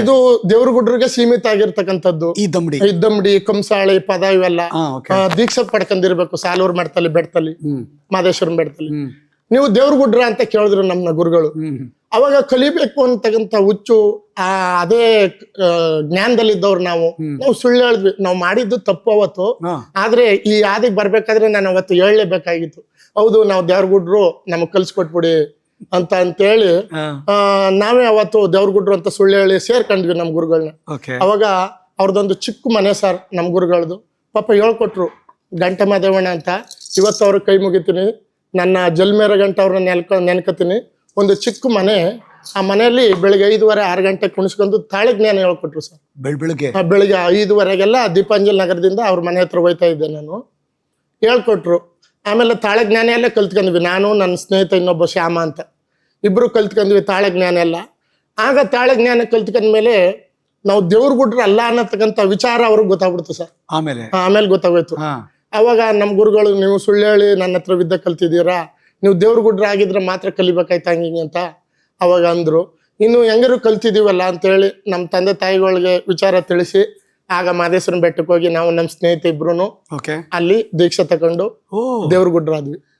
ಇದು ದೇವ್ರಗುಡ್ರಿಗೆ ಸೀಮಿತ ಆಗಿರ್ತಕ್ಕಂಥದ್ದು. ಈ ದಮ್ಡಿ ದಂಬಡಿ ಕಂಸಾಳಿ ಪದ ಇವೆಲ್ಲ. ದೀಕ್ಷೆ ಪಡ್ಕೊಂಡಿರ್ಬೇಕು ಸಾಲೂರ್ ಮಾಡ್ತಲ್ಲಿ ಬೆಡ್ತಲ್ಲಿ ಮಾದೇಶ್ವರನ್ ಬೆಡ್ತಲ್ಲಿ ನೀವು ದೇವ್ರಗುಡ್ರ ಅಂತ ಕೇಳಿದ್ರು ನಮ್ಮ ಗುರುಗಳು. ಅವಾಗ ಕಲಿಬೇಕು ಅಂತಕ್ಕಂಥ ಹುಚ್ಚು ಆ ಅದೇ ಜ್ಞಾನದಲ್ಲಿ ಜ್ಞಾನದಲ್ಲಿದ್ದವ್ರು ನಾವು. ನಾವು ಸುಳ್ಳು ಹೇಳಿದ್ವಿ. ನಾವು ಮಾಡಿದ್ದು ತಪ್ಪು ಅವತ್ತು. ಆದ್ರೆ ಈ ಆದಿಗೆ ಬರ್ಬೇಕಾದ್ರೆ ನಾನು ಅವತ್ತು ಹೇಳಲೇಬೇಕಾಗಿತ್ತು. ಹೌದು ನಾವು ದೇವ್ರಗುಡ್ರು ನಮಗ್ ಕಲ್ಸ್ಕೊಟ್ಬಿಡಿ ಅಂತ ಅಂತೇಳಿ ಹೇಳಿ ಆ, ನಾವೇ ಅವತ್ತು ದೇವ್ರಗುಡ್ರು ಅಂತ ಸುಳ್ಳು ಹೇಳಿ ಸೇರ್ಕೊಂಡ್ವಿ ನಮ್ಮ ಗುರುಗಳನ್ನ ಅವಾಗ ಅವ್ರದ್ದೊಂದು ಚಿಕ್ಕ ಮನೆ ಸರ್ ನಮ್ಮ ಗುರುಗಳದು. ಪಾಪ ಹೇಳ್ಕೊಟ್ರು ಗಂಟೆ ಮಾದೇವಣ್ಣ ಅಂತ ಇವತ್ತು ಅವ್ರ ಕೈ ಮುಗಿತೀನಿ. ನನ್ನ ಜಲ್ಮೇರ ಗಂಟೆ ಅವ್ರನ್ನ ನೆನ್ಕ ನೆನ್ಕತೀನಿ. ಒಂದು ಚಿಕ್ಕ ಮನೆ ಆ ಮನೆಯಲ್ಲಿ ಬೆಳಿಗ್ಗೆ ಐದುವರೆ ಆರು ಗಂಟೆ ಕುಣಿಸ್ಕೊಂಡು ತಾಳೆ ಜ್ಞಾನ ಹೇಳ್ಕೊಟ್ರು ಸರ್. ಬೆಳಿಗ್ಗೆ? ಬೆಳಿಗ್ಗೆ ಐದುವರೆಗೆಲ್ಲ ದೀಪಾಂಜಲಿ ನಗರದಿಂದ ಅವ್ರ ಮನೆ ಹತ್ರ ಹೋಯ್ತಾ ಇದ್ದೆ ನಾನು. ಹೇಳ್ಕೊಟ್ರು ಆಮೇಲೆ ತಾಳಜ್ಞಾನ ಎಲ್ಲ ಕಲ್ತ್ಕೊಂಡ್ವಿ. ನಾನು ನನ್ನ ಸ್ನೇಹಿತ ಇನ್ನೊಬ್ಬ ಶ್ಯಾಮ ಅಂತ. ಇಬ್ಬರು ಕಲ್ತ್ಕೊಂಡ್ವಿ ತಾಳೆ ಜ್ಞಾನ ಎಲ್ಲ ಆಗ ತಾಳಜ್ಞಾನ ಕಲ್ತ್ಕೊಂಡ್ಮೇಲೆ ನಾವು ದೇವ್ರ ಗುಡ್ರ ಅಲ್ಲ ಅನ್ನತಕ್ಕಂಥ ವಿಚಾರ ಅವ್ರಿಗೆ ಗೊತ್ತಾಗ್ಬಿಡ್ತು ಸರ್. ಆಮೇಲೆ? ಆಮೇಲೆ ಗೊತ್ತಾಗೋಯ್ತು. ಅವಾಗ ನಮ್ಮ ಗುರುಗಳು ನೀವು ಸುಳ್ಳು ಹೇಳಿ ನನ್ನ ಹತ್ರ ವಿದ್ಯೆ ಕಲ್ತಿದ್ದೀರಾ? ನೀವು ದೇವ್ರ ಗುಡ್ರ ಆಗಿದ್ರೆ ಮಾತ್ರ ಕಲಿಬೇಕಾಯ್ತು ಹಂಗಿಂಗೆ ಅಂತ ಅವಾಗ ಅಂದ್ರು. ಇನ್ನು ಹೆಂಗಾರು ಕಲ್ತಿದೀವಲ್ಲ ಅಂತೇಳಿ ನಮ್ಮ ತಂದೆ ತಾಯಿಗಳಿಗೆ ವಿಚಾರ ತಿಳಿಸಿ ಆಗ ಮಾದೇಶ್ವರನ ಬೆಟ್ಟಕ್ಕೆ ಹೋಗಿ ನಾವು ನಮ್ಮ ಸ್ನೇಹಿತ ಇಬ್ರು ಓಕೆ ಅಲ್ಲಿ ದೀಕ್ಷೆ ತಗೊಂಡು ದೇವ್ರ ಗುಡ್ರ ಆದ್ವಿ